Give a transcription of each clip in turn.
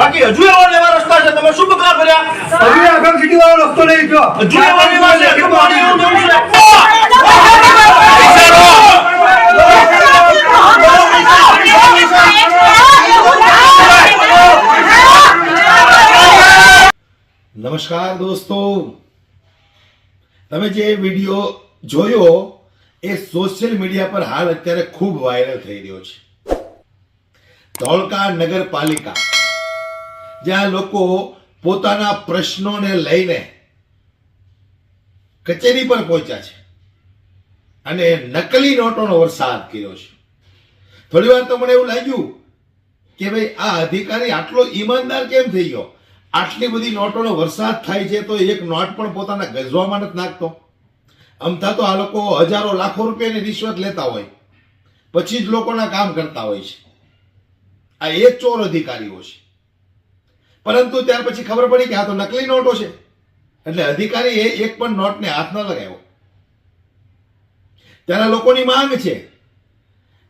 બાકી હજુ એવો લેવા રસ્તા છે. તમે શું બગલા ભર્યા હજુ આગળ સીટી વાળો રસ્તો લઈ ગયો. હજુ એવો લેવા છે. હજુ પાણી એવું ને છે નમસ્કાર દોસ્તો. તમે જે વીડિયો જોયો એ સોશિયલ મીડિયા પર હાલ અત્યારે ખૂબ વાયરલ થઈ રહ્યો છે. ધોળકા નગરપાલિકા જ્યાં લોકો પોતાના પ્રશ્નોને લઈને કચેરી પર પહોંચ્યા છે. અને નકલી નોટોનો વરસાદ કર્યો છે. થોડી વાર તો મને એવું લાગ્યું કે ભાઈ, આ અધિકારી આટલો ઈમાનદાર કેમ થઈ ગયો? આટલી બધી નોટોનો વરસાદ થાય છે તો એક નોટ પણ પોતાના ગજવામાં નથી નાખતો. અમથા તો આ લોકો હજારો, લાખો રૂપિયાની રિશ્વત લેતા હોય. પછી જ લોકોના કામ કરતા હોય છે. આ એ ચોર અધિકારીઓ છે. પરંતુ ત્યાર પછી ખબર પડી કે આ તો નકલી નોટો છે. એટલે અધિકારી એ એક પણ નોટને હાથ ન લગાવ્યો. ત્યારે લોકોની માંગ છે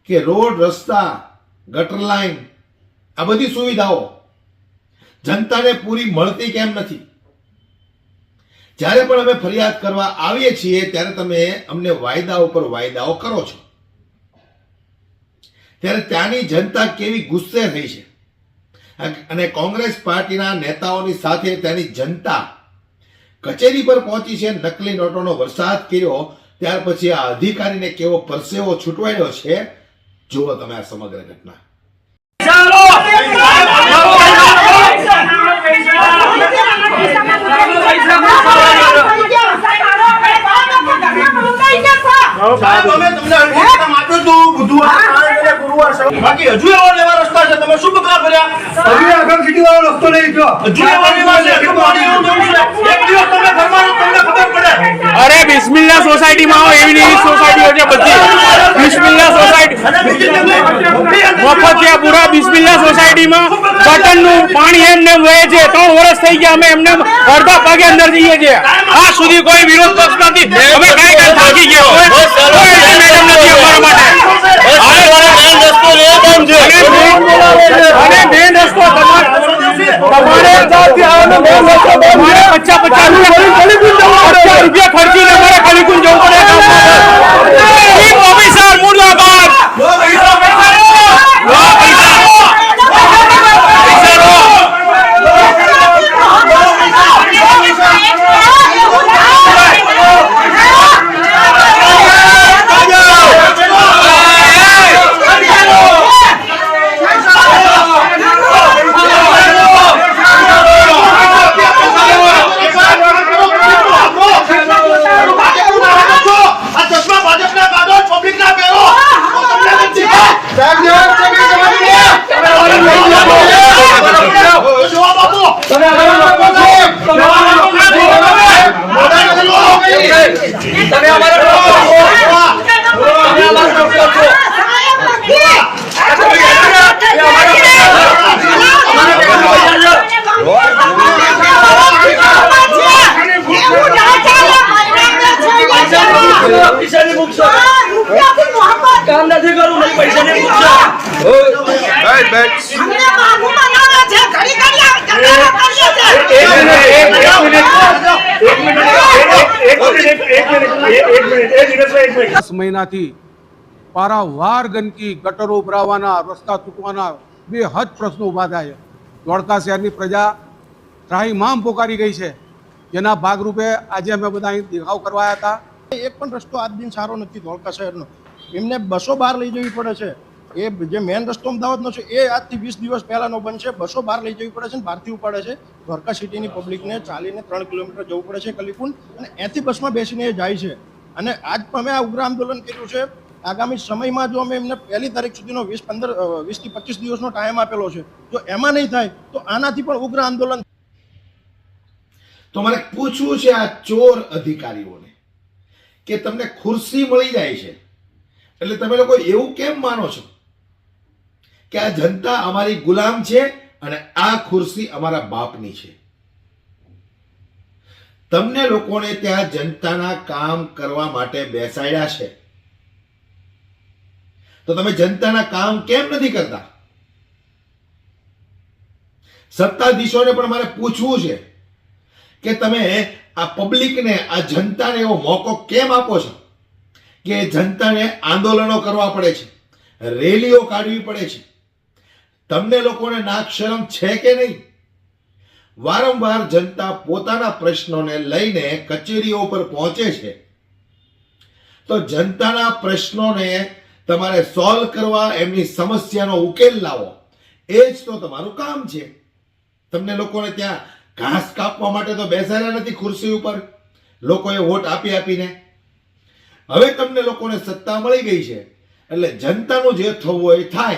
કે રોડ, રસ્તા, ગટર લાઈન, આ બધી સુવિધાઓ જનતાને પૂરી મળતી કેમ નથી? જ્યારે પણ અમે ફરિયાદ કરવા આવીએ છીએ, ત્યારે તમે અમને વાયદા ઉપર વાયદાઓ કરો છો. ત્યારે ત્યાંની જનતા કેવી ગુસ્સે થઈ છે? અને કોંગ્રેસ પાર્ટીના નેતાઓની સાથે તેની જનતા કચેરી પર પહોંચી છે, નકલી નોટોનો વરસાદ કર્યો, ત્યાર પછી આ અધિકારીને કેવો પરસેવો છૂટવાયો છે, જુઓ તમે આ સમગ્ર ઘટના સાહેબ અમે તમને અલ્ટિમેટમ આપ્યું હતું બુધવાર અને ગુરુવાર સવારે. બાકી હજુ એવા ને એવા રસ્તા છે. તમે શું પગલા ભર્યા? હજી આગળ સીટી વાળો રસ્તો નહીં ગયો. હજુ એવા ને છે. હજુ પાણી એવું ને છે. એક દિવસ તમે ઘરમાં તમને ખબર પડે. અરે બિસ્મિલ્લા સોસાયટીમાં આવો એવી ને એવી સોસાયટીઓ છે બધી. બિસ્મિલ્લા સોસાયટી તમે મફતિયાપુરા બિસ્મિલ્લા સોસાયટીમાં બટનનું પાણી એમને વહે છે. ત્રણ વર્ષ થઈ ગયા. અમે એમને એમ અડધા પગે અંદર જઈએ છીએ. આ સુધી કોઈ વિરોધ પક્ષ નથી. અમે કઈ કઈ થાકી ગયા કોઈ કોઈ ultimatum નથી અમારા માટે અને મેન રસ્તો તમારે તમારે પચાસ પચાસ રૂપિયા પચાસ રૂપિયા ખર્ચીને અમારે કલીકુંજ જવું પડે કામ માટે. ચીફ ઓફિસર મુર્દાબાદ લો પૈસા પૈસા લો. આ ચશ્મા ભાજપના કાઢો, પબ્લિકના પહેરો. તો તમને નથી. જોવા બાપુ. કામ નથી કરવું નહીં પૈસા નહીં દસ મહિનાથી પારાવાર ગંદકી ગટરો ઉભરાવાના રસ્તા તૂટવાના બે હદ પ્રશ્નો ઊભા થાય છે. ધોળકા શહેરની પ્રજા ત્રાહીમામ પોકારી ગઈ છે. જેના ભાગરૂપે આજે અમે બધા અહીં દેખાવ કરવા આવ્યા હતા. એક પણ રસ્તો આજ દિન સારો નથી ધોળકા શહેરનો. એમને બસો બહાર લઈ જવી પડે છે. એ જે મેન રસ્તો અમદાવાદનો છે, એ આજથી વીસ દિવસ પહેલાનો બનશે. બસો બહાર લઈ જવી પડે છે અને બહારથી ઉપાડે છે. દ્વારકા સિટીની પબ્લિકને ચાલીને ત્રણ કિલોમીટર જવું પડે છે કલીકુંડ અને એથી બસમાં બેસીને એ જાય છે. અને આજ અમે આ ઉગ્ર આંદોલન કર્યું છે. આગામી સમયમાં જો અમે એમને પહેલી તારીખ સુધીનો વીસ પંદર વીસથી પચીસ દિવસનો ટાઈમ આપેલો છે. જો એમાં નહીં થાય, તો આનાથી પણ ઉગ્ર આંદોલન તો મારે પૂછવું છે આ ચોર અધિકારીઓને કે તમને ખુરશી મળી જાય છે? એટલે તમે લોકો એવું કેમ માનો છો? કે આ જનતા અમારી ગુલામ છે અને આ ખુરશી અમારા બાપની છે. તમને લોકોને ત્યાં જનતાના કામ કરવા માટે બેસાડ્યા છે. તો તમે જનતાના કામ કેમ નથી કરતા? સત્તાધીશોને પણ મારે પૂછવું છે કે તમે આ પબ્લિકને આ જનતાને એવો મોકો કેમ આપો છો? કે જનતાને આંદોલનો કરવા પડે છે. રેલીઓ કાઢવી પડે છે. તમને લોકોને નાક શરમ છે કે નહીં? વારંવાર જનતા પોતાના પ્રશ્નોને લઈને કચેરીઓ પર પહોંચે છે. તો જનતાના પ્રશ્નોને તમારે સોલ્વ કરવા એમની સમસ્યાનો ઉકેલ લાવો. એ જ તો તમારું કામ છે. તમને લોકોને ત્યાં ઘાસ કાપવા માટે તો બેસાડ્યા નથી ખુરશી ઉપર. લોકોએ વોટ આપી આપીને હવે તમને લોકોને સત્તા મળી ગઈ છે. એટલે જનતાનું જે થવું હોય થાય.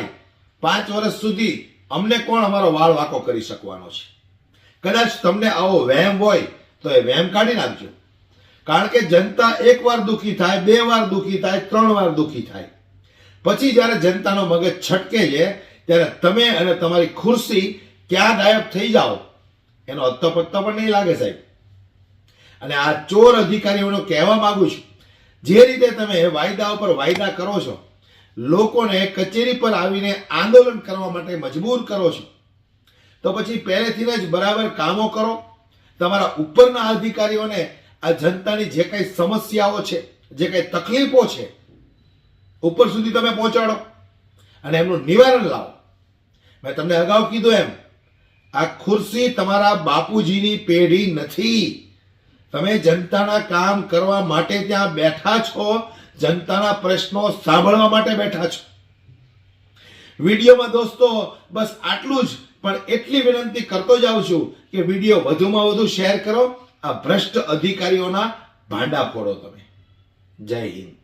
પાંચ વર્ષ સુધી અમને કોણ અમારો વાળ વાકો કરી શકવાનો છે? કદાચ તમને આવો વહેમ હોય તો એ વહેમ કાઢી નાખજો. કારણ કે જનતા એક વાર દુખી થાય, બે વાર દુખી થાય, ત્રણ વાર દુખી થાય. પછી જ્યારે જનતાનો મગજ છટકે છે, ત્યારે તમે અને તમારી ખુરશી ક્યાં ગાયબ થઈ જાઓ? એનો અત્તો પત્તો પણ નહીં લાગે સાહેબ. અને આ ચોર અધિકારીઓનો કહેવા માંગુ છું જે રીતે તમે વાયદા ઉપર વાયદા કરો છો, લોકોને કચેરી પર આવીને આંદોલન કરવા માટે મજબૂર કરો છો, તો પછી પહેલેથી જ બરાબર કામો કરો. તમારા ઉપરના અધિકારીઓને આ જનતાની જે કંઈ સમસ્યાઓ છે, જે કંઈ તકલીફો છે, ઉપર સુધી તમે પહોંચાડો અને એમનું નિવારણ લાવો. મેં તમને અગાઉ કીધું એમ, આ ખુરશી તમારા બાપુજીની પેઢી નથી. તમે જનતાના કામ કરવા માટે ત્યાં બેઠા છો, જનતાના પ્રશ્નો સાંભળવા માટે બેઠા છો. વિડીયોમાં દોસ્તો, બસ આટલું જ, પણ એટલી વિનંતી કરતો જાઉં છું કે વીડિયો વધુમાં વધુ શેર કરો. આ ભ્રષ્ટ અધિકારીઓના ભાંડા ફોડો તમે. જય હિન્દ.